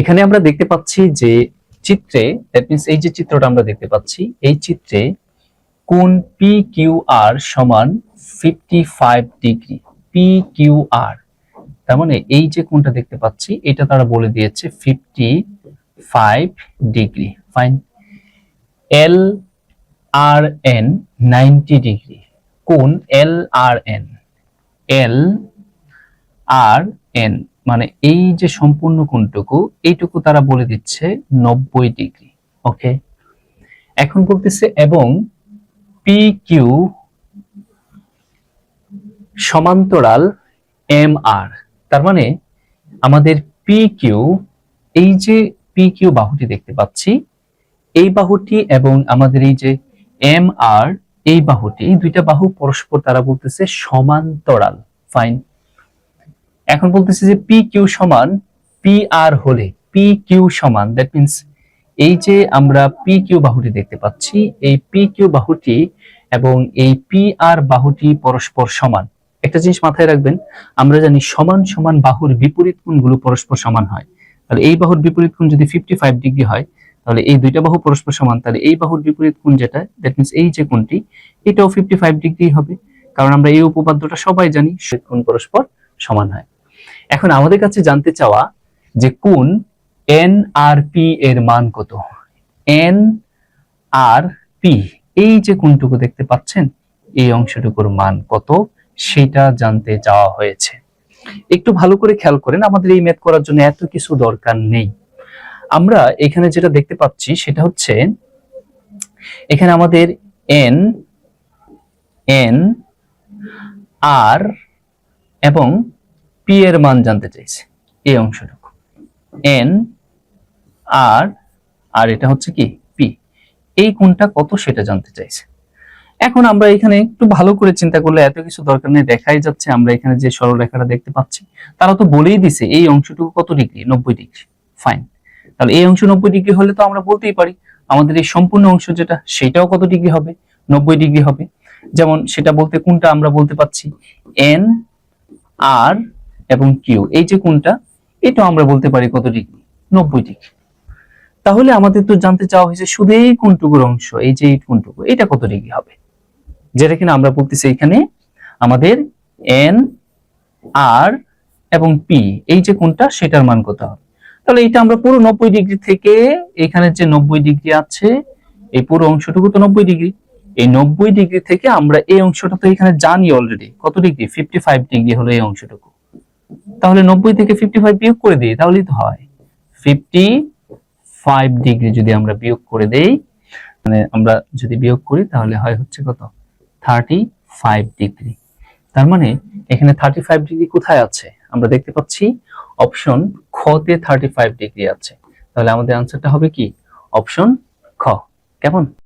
এখানে আমরা দেখতে পাচ্ছি যে চিত্রে দ্যাট এই যে চিত্রটা আমরা দেখতে পাচ্ছি, এই চিত্রে কোন পি কিউ আর সমান fifty five degree P Q R তার মানে এই যে কোনটা দেখতে পাচ্ছি, এটা তারা বলে দিয়েছে fifty five degree fine L R N ninety degree কোন L R N L R N মানে এই যে সম্পূর্ণ কোণটুকু, এইটুকু তারা বলে দিচ্ছে নব্বই ডিগ্রি ওকে এখন বলতেছে, এবং পি কিউ সমান্তরাল এম আর তার মানে আমাদের পি কিউ এই যে পি কিউ বাহুটি দেখতে পাচ্ছি, এই বাহুটি এবং আমাদের এই যে এম আর এই বাহুটি দুইটা বাহু পরস্পর তারা বলতেছে সমান্তরাল ফাইন এখন বলতেছে যে পি কিউ সমান পি আর হলে পি কিউ সমান দ্যাট মিনস এই যে আমরা পি কিউ বাহুটি দেখতে পাচ্ছি, এই পি কিউ বাহুটি এবং এই পি আর বাহুটি পরস্পর সমান। একটা জিনিস মাথায় রাখবেন, আমরা জানি সমান সমান বাহুর বিপরীত কোণগুলো পরস্পর সমান হয়। তাহলে এই বাহুর বিপরীত কোণ যদি ফিফটি ফাইভ ডিগ্রি হয়, তাহলে এই দুইটা বাহু পরস্পর সমান, তাহলে এই বাহুর বিপরীত কোণ যেটা দ্যাট মিনস এই যে কোণটি, এটাও ফিফটি ফাইভ ডিগ্রি হবে। কারণ আমরা এই উপপাদ্যটা সবাই জানি কোণ পরস্পর সমান হয়। এখন আমাদের কাছে জানতে চাওয়া যে কোন এন আর পি এর মান কত? এন আর পি এই যে কোনটুকু দেখতে পাচ্ছেন, এই অংশটুকুর মান কত? সেটা জানতে চাওয়া হয়েছে। একটু ভালো করে খেয়াল করেন, আমাদের এই ম্যাথ করার জন্য এত কিছু দরকার নেই। আমরা এখানে যেটা দেখতে পাচ্ছি, সেটা হচ্ছে এখানে আমাদের এন এন আর এবং পি এর মান জানতে চাইছে, এই অংশটুকু। এন আর আর এটা হচ্ছে কি? পি এই কোনটা কত সেটা জানতে চাইছে। এখন আমরা এখানে একটু ভালো করে চিন্তা করলে এত কিছু দরকার নেই, দেখাই যাচ্ছে, আমরা এখানে যে সরলরেখাটা দেখতে পাচ্ছি, তারা তো বলেই দিছে, এই অংশটুকু কত ডিগ্রি? নব্বই ডিগ্রি। ফাইন তাহলে এই অংশ নব্বই ডিগ্রি হলে তো আমরা বলতেই পারি, আমাদের এই সম্পূর্ণ অংশ যেটা, সেটাও কত ডিগ্রি হবে? নব্বই ডিগ্রি হবে। যেমন সেটা বলতে কোনটা আমরা বলতে পাচ্ছি? এন আর এবং কিউ। এই যে কোনটা এটা আমরা বলতে পারি কত ডিগ্রি? নব্বই ডিগ্রি। তাহলে আমাদের তো জানতে চাওয়া হয়েছে শুধু এই কোনটুকুর অংশ, এই যে কোনটুকু এটা কত ডিগ্রি হবে? যেটা কিনা আমরা বলতেছি এখানে আমাদের এন, আর এবং পি। এই যে কোনটা সেটার মান কত হবে? তাহলে এটা আমরা পুরো নব্বই ডিগ্রি থেকে এখানে যে নব্বই ডিগ্রি আছে, এই পুরো অংশটুকু তো নব্বই ডিগ্রি। এই নব্বই ডিগ্রি থেকে আমরা এই অংশটা তো এখানে জানি অলরেডি কত ডিগ্রি? ফিফটি ফাইভ ডিগ্রি হলো এই অংশটুকু। তাহলে নব্বই থেকে ফিফটি ফাইভ বিয়োগ করে দিই, তাহলেই তো হয়। ফিফটি ফাইভ ডিগ্রি যদি আমরা বিয়োগ করে দেই মানে আমরা যদি বিয়োগ করি, তাহলে হয় হচ্ছে কত? থার্টি ফাইভ ডিগ্রি তার মানে এখানে থার্টি ফাইভ ডিগ্রি কোথায় আছে? আমরা দেখতে পাচ্ছি অপশন খ তে থার্টি ফাইভ ডিগ্রি আছে। তাহলে আমাদের আনসারটা হবে কি? অপশন খ। কেমন?